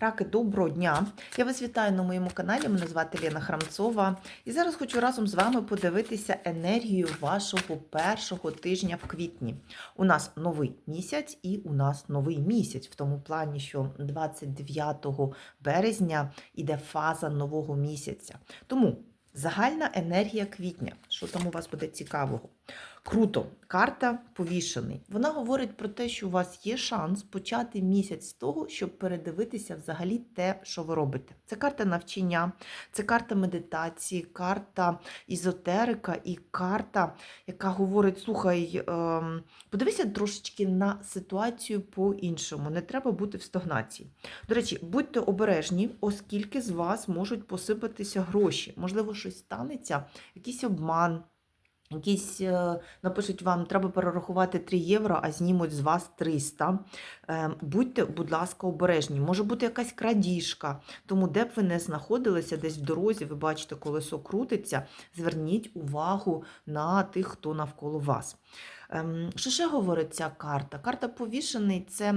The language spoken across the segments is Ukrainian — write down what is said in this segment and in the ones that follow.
Раки, доброго дня! Я вас вітаю на моєму каналі. Мене звати Лена Храмцова. І зараз хочу разом з вами подивитися енергію вашого першого тижня в квітні. У нас новий місяць і у нас новий місяць, в тому плані, що 29 березня іде фаза нового місяця. Тому загальна енергія квітня. Що там у вас буде цікавого? Круто, карта повішений. Вона говорить про те, що у вас є шанс почати місяць з того, щоб передивитися взагалі те, що ви робите. Це карта навчання, це карта медитації, карта ізотерика і карта, яка говорить: слухай, ем, подивися трошечки на ситуацію по-іншому. Не треба бути в стагнації. До речі, будьте обережні, оскільки з вас можуть посипатися гроші. Можливо, щось станеться, якийсь обман. Якісь е, напишуть вам, треба перерахувати 3 євро, а знімуть з вас 300. Е, Будьте, будь ласка, обережні. Може бути якась крадіжка. Тому, де б ви не знаходилися, десь в дорозі, ви бачите, колесо крутиться, зверніть увагу на тих, хто навколо вас. Ем, Що ще говорить ця карта? Карта повішений це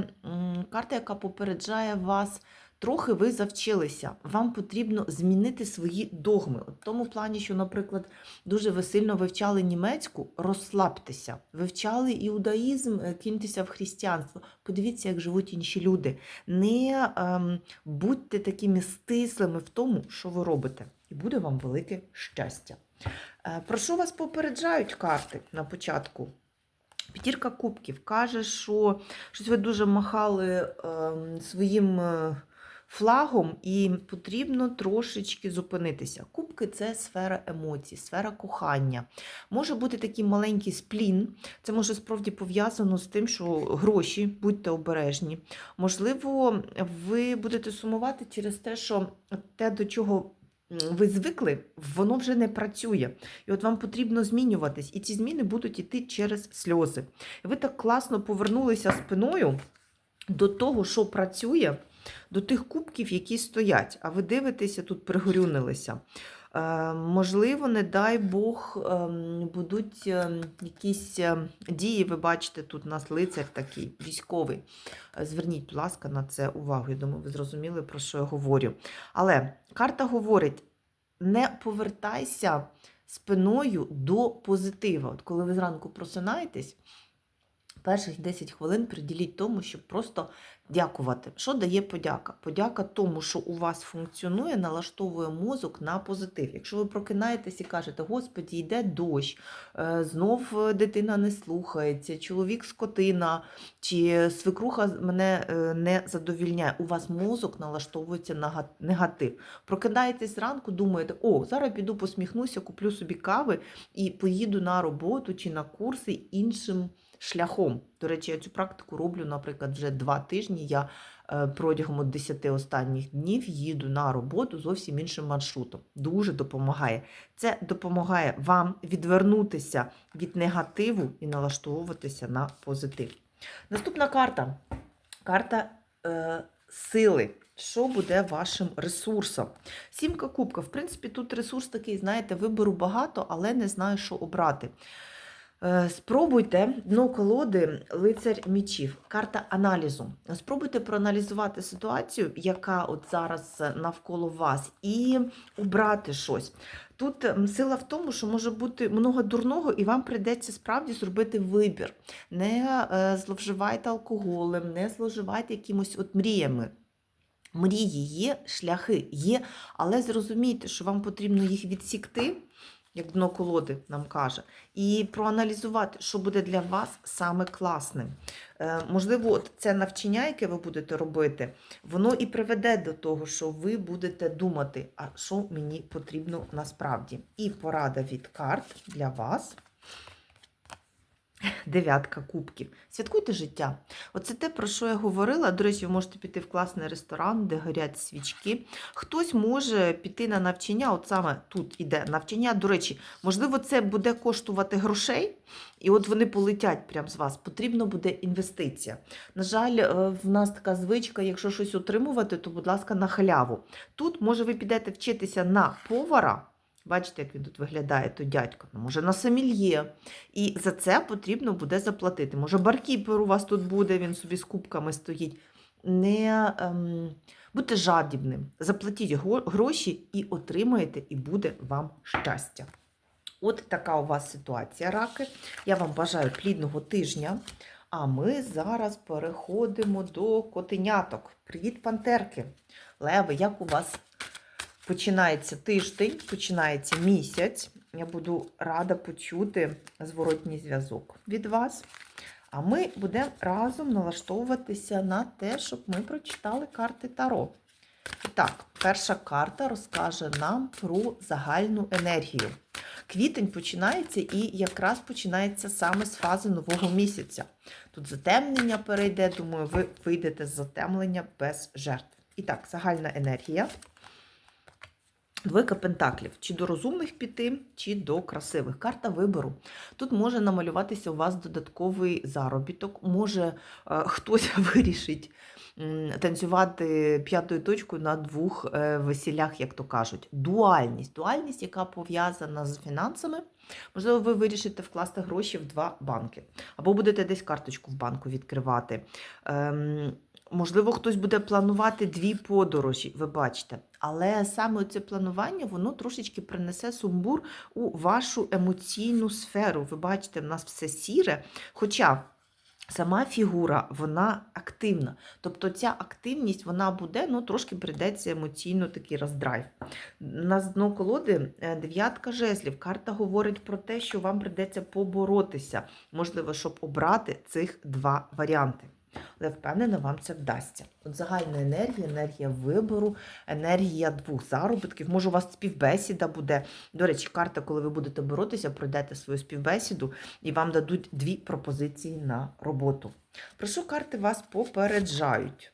карта, яка попереджає вас. Трохи ви завчилися, вам потрібно змінити свої догми. В тому плані, що, наприклад, дуже ви сильно вивчали німецьку, розслабтеся, вивчали іудаїзм, е, киньтеся в християнство. Подивіться, як живуть інші люди. Не ем, будьте такими стислими в тому, що ви робите, і буде вам велике щастя. Е, про вас попереджають карти на початку? П'ятірка кубків каже, що щось ви дуже махали ем, своїм. е, флагом, і потрібно трошечки зупинитися. Кубки це сфера емоцій, сфера кохання. Може бути такий маленький сплін. Це може справді пов'язано з тим, що гроші, будьте обережні. Можливо, ви будете сумувати через те, що те, до чого. Ви звикли, воно вже не працює. І от вам потрібно змінюватись. І ці зміни будуть йти через сльози. Ви так класно повернулися спиною до того, що працює, до тих кубків, які стоять, а ви дивитеся, тут пригорюнилися. Е, можливо, не дай Бог, ем, будуть ем, якісь ем, дії, ви бачите, тут у нас лицар такий, військовий. Е, Зверніть, будь ласка, на це увагу. Я думаю, ви зрозуміли, про що я говорю. Але карта говорить: не повертайся спиною до позитива. От коли ви зранку просинаєтесь, перших 10 хвилин приділіть тому, щоб просто дякувати. Що дає подяка? Подяка тому, що у вас функціонує, налаштовує мозок на позитив. Якщо ви прокинаєтесь і кажете, Господі, йде дощ, е, знов дитина не слухається, чоловік скотина, чи свекруха мене е, не задовільняє, у вас мозок налаштовується на негатив. Прокидаєтесь зранку, думаєте, о, зараз піду посміхнуся, куплю собі кави і поїду на роботу чи на курси іншим шляхом. До речі, я цю практику роблю, наприклад, вже два тижні. Я е, протягом 10 останніх днів їду на роботу зовсім іншим маршрутом. Дуже допомагає. Це допомагає вам відвернутися від негативу і налаштовуватися на позитив. Наступна карта карта е, сили. Що буде вашим ресурсом? Сімка кубка. В принципі, тут ресурс такий, знаєте, вибору багато, але не знаю, що обрати. Е, Спробуйте дно колоди лицар мічів, карта аналізу. Спробуйте проаналізувати ситуацію, яка от зараз навколо вас, і обрати щось. Тут сила в тому, що може бути много дурного, і вам прийдеться справді зробити вибір. Не е, зловживайте алкоголем, не зловживайте якимось от мріями. Мрії є, шляхи є, але зрозумійте, що вам потрібно їх відсікти, як дно колоди нам каже, і проаналізувати, що буде для вас саме класним. Е, можливо, от це навчання, яке ви будете робити, воно і приведе до того, що ви будете думати, а що мені потрібно насправді. І порада від карт для вас. Дев'ятка кубків. Святкуйте життя. Оце те, про що я говорила. До речі, ви можете піти в класний ресторан, де горять свічки. Хтось може піти на навчання, от саме тут іде навчання. До речі, можливо, це буде коштувати грошей, і от вони полетять прямо з вас. Потрібно буде інвестиція. На жаль, е, в нас така звичка, якщо щось отримувати, то, будь ласка, на халяву. Тут, може, ви підете вчитися на повара. Бачите, як він тут виглядає, то дядько, ну, може на самільє. І за це потрібно буде заплатити. Може, баркіпер у вас тут буде, він собі з кубками стоїть. не ем, будьте жадібним. Заплатіть гроші і отримаєте, і буде вам щастя. От така у вас ситуація, раки. Я вам бажаю плідного тижня. А ми зараз переходимо до котеняток. Привіт, пантерки! Леви, як у вас починається тиждень, починається місяць. Я буду рада почути зворотній зв'язок від вас. А ми будемо разом налаштовуватися на те, щоб ми прочитали карти Таро. І так, перша карта розкаже нам про загальну енергію. Квітень починається і якраз починається саме з фази нового місяця. Тут затемнення перейде, думаю, ви вийдете з затемнення без жертв. І так, загальна енергія. Двойка пентаклів. Чи до розумних піти, чи до красивих. Карта вибору. Тут може намалюватися у вас додатковий заробіток. Може е, хтось вирішить танцювати п'ятою точкою на двох е, весілях, як то кажуть. Дуальність. Дуальність, яка пов'язана з фінансами. Можливо, ви вирішите вкласти гроші в два банки. Або будете десь карточку в банку відкривати. Можливо, хтось буде планувати дві подорожі, ви бачите. Але саме це планування воно трошечки принесе сумбур у вашу емоційну сферу. Ви бачите, в нас все сіре. Хоча сама фігура вона активна. Тобто ця активність вона буде, ну трошки прийдеться емоційно такий роздрайв. На дно колоди е, дев'ятка жезлів. Карта говорить про те, що вам прийдеться поборотися, можливо, щоб обрати цих два варіанти. Але впевнена, вам це вдасться. От загальна енергія, енергія вибору, енергія двох заробітків. Може, у вас співбесіда буде. До речі, карта, коли ви будете боротися, пройдете свою співбесіду і вам дадуть дві пропозиції на роботу. Про що карти вас попереджають?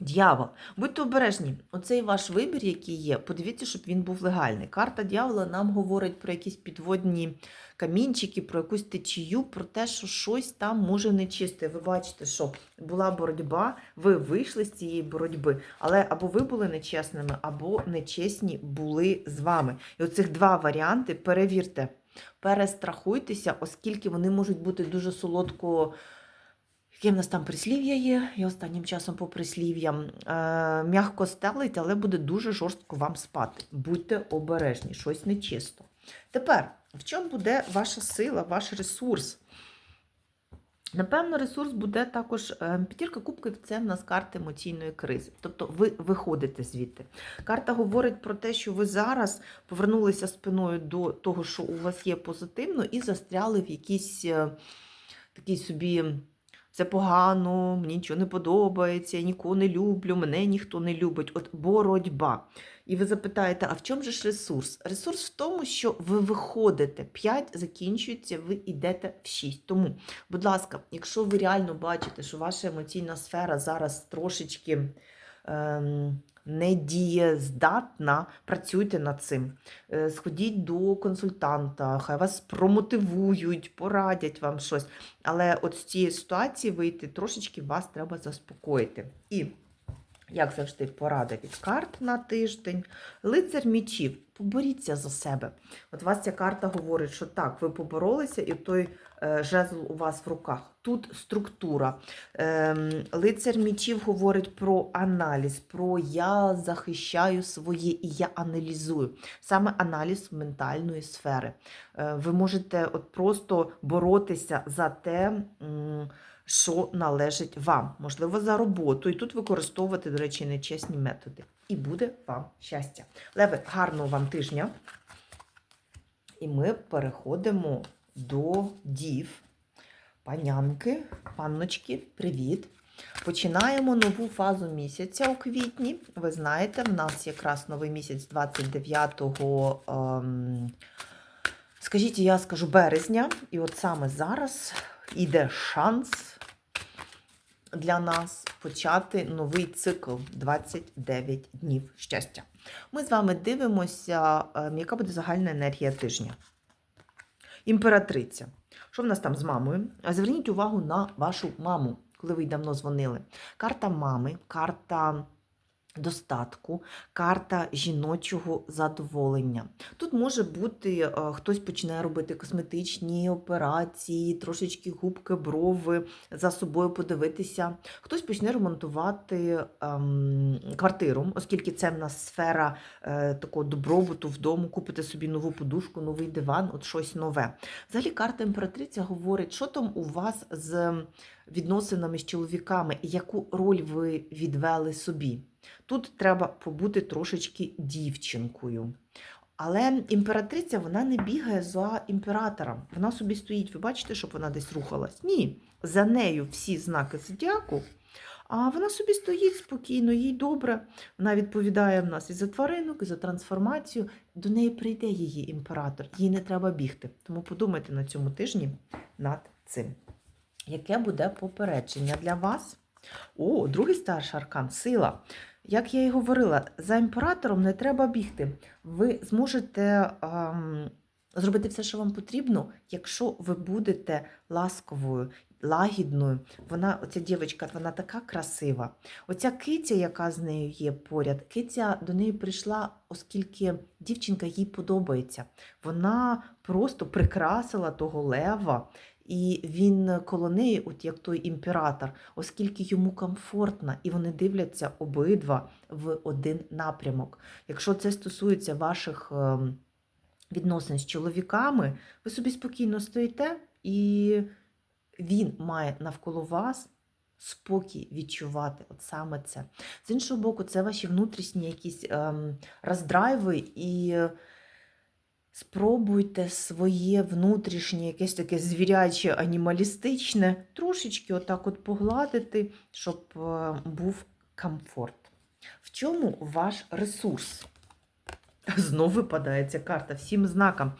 Д'явол, будьте обережні, оцей ваш вибір, який є, подивіться, щоб він був легальний. Карта дьявола нам говорить про якісь підводні камінчики, про якусь течію, про те, що щось там може нечисте. Ви бачите, що була боротьба, ви вийшли з цієї боротьби, але або ви були нечесними, або нечесні були з вами. І оцих два варіанти перевірте, перестрахуйтеся, оскільки вони можуть бути дуже солодко. Яке в нас там прислів'я є? Я останнім часом по прислів'ям е, м'ягко стелить, але буде дуже жорстко вам спати. Будьте обережні, щось нечисто. Тепер, в чому буде ваша сила, ваш ресурс? Напевно, ресурс буде також е, п'ятірка кубків це в нас карта емоційної кризи. Тобто ви виходите звідти. Карта говорить про те, що ви зараз повернулися спиною до того, що у вас є позитивно, і застряли в якійсь е, такій собі. Це погано, мені нічого не подобається, я нікого не люблю, мене ніхто не любить. От боротьба. І ви запитаєте, а в чому ж ресурс? Ресурс в тому, що ви виходите, 5 закінчується, ви йдете в 6. Тому, будь ласка, якщо ви реально бачите, що ваша емоційна сфера зараз трошечки ем, недієздатна, працюйте над цим. Е, Сходіть до консультанта, хай вас промотивують, порадять вам щось. Але от з цієї ситуації вийти трошечки вас треба заспокоїти. І, як завжди, порада від карт на тиждень. Лицар мічів, поборіться за себе. От вас ця карта говорить, що так, ви поборолися, і той е, жезл у вас в руках. Тут структура. Ем, лицар мічів говорить про аналіз, про я захищаю своє і я аналізую. Саме аналіз ментальної сфери. Е, Ви можете от просто боротися за те, що належить вам, можливо, за роботу. І тут використовувати, до речі, нечесні методи. І буде вам щастя. Леви, гарного вам тижня. І ми переходимо до дів. Панянки, панночки, привіт! Починаємо нову фазу місяця у квітні. Ви знаєте, в нас якраз новий місяць 29, ем, скажіть, я скажу березня. І от саме зараз іде шанс для нас почати новий цикл 29 днів щастя. Ми з вами дивимося, ем, яка буде загальна енергія тижня. Імператриця. Що в нас там з мамою? Зверніть увагу на вашу маму, коли ви й давно дзвонили. Карта мами, карта достатку, карта жіночого задоволення. Тут може бути, е, хтось почне робити косметичні операції, трошечки губки, брови, за собою подивитися. Хтось почне ремонтувати ем, квартиру, оскільки це в нас сфера е, такого добробуту вдома, купити собі нову подушку, новий диван, от щось нове. Взагалі, карта імператриця говорить, що там у вас з відносинами з чоловіками, яку роль ви відвели собі. Тут треба побути трошечки дівчинкою. Але імператриця вона не бігає за імператором. Вона собі стоїть. Ви бачите, щоб вона десь рухалась? Ні. За нею всі знаки зодіаку, а вона собі стоїть спокійно, їй добре. Вона відповідає в нас і за тваринок, і за трансформацію. До неї прийде її імператор, їй не треба бігти. Тому подумайте на цьому тижні над цим. Яке буде попередження для вас? О, другий старший аркан сила. Як я і говорила, за імператором не треба бігти. Ви зможете ем, зробити все, що вам потрібно, якщо ви будете ласковою, лагідною. Вона, оця дівчинка, вона така красива. Оця киця, яка з нею є поряд, киця до неї прийшла, оскільки дівчинка їй подобається. Вона просто прикрасила того лева. І він коло неї, от як той імператор, оскільки йому комфортно, і вони дивляться обидва в один напрямок. Якщо це стосується ваших ем, відносин з чоловіками, ви собі спокійно стоїте, і він має навколо вас спокій відчувати. От саме це. З іншого боку, це ваші внутрішні якісь ем, роздрайви і. Спробуйте своє внутрішнє, якесь таке звіряче, анімалістичне, трошечки отак от погладити, щоб е, був комфорт. В чому ваш ресурс? Знову випадає ця карта всім знакам.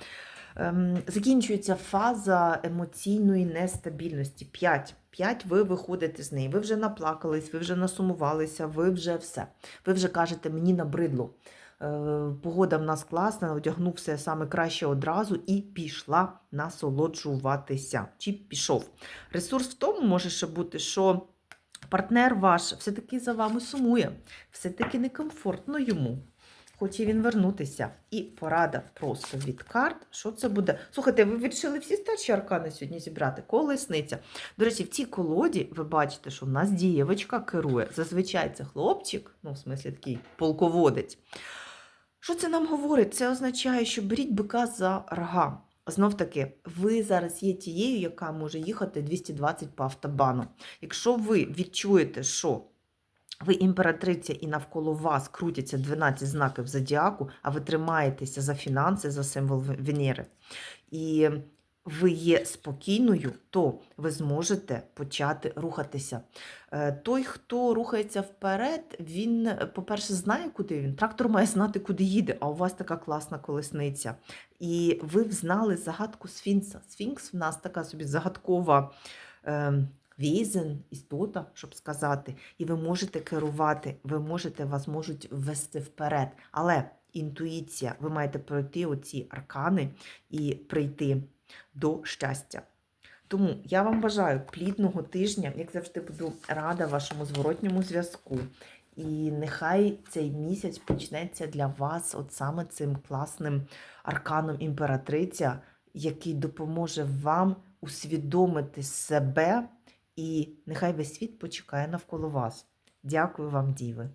Ем, Закінчується фаза емоційної нестабільності. 5. 5 ви виходите з неї. Ви вже наплакались, ви вже насумувалися, ви вже все. Ви вже кажете, мені набридло. Е, Погода в нас класна, одягнув все саме краще одразу і пішла насолоджуватися. Чи пішов. Ресурс в тому може ще бути, що партнер ваш все-таки за вами сумує, все-таки некомфортно йому. Хоче він вернутися. І порада просто від карт. Що це буде? Слухайте, ви вирішили всі старші аркани сьогодні зібрати? Колесниця. До речі, в цій колоді ви бачите, що в нас дієвочка керує. Зазвичай це хлопчик, ну, в смислі такий полководець. Що це нам говорить? Це означає, що беріть бика за рога. Знов таки, ви зараз є тією, яка може їхати 220 по автобану. Якщо ви відчуєте, що ви імператриця і навколо вас крутяться 12 знаків зодіаку, а ви тримаєтеся за фінанси, за символ Венери, і ви є спокійною, то ви зможете почати рухатися. Е, Той, хто рухається вперед, він, по-перше, знає, куди він. Трактор має знати, куди їде, а у вас така класна колесниця. І ви взнали загадку Сфінкса. Сфінкс в нас така собі загадкова. е, Візен, істота, щоб сказати, і ви можете керувати, ви можете, вас можуть ввести вперед. Але інтуїція, ви маєте пройти оці аркани і прийти до щастя. Тому я вам бажаю плідного тижня, як завжди, буду рада вашому зворотньому зв'язку. І нехай цей місяць почнеться для вас от саме цим класним арканом імператриця, який допоможе вам усвідомити себе, і нехай весь світ почекає навколо вас. Дякую вам, діви!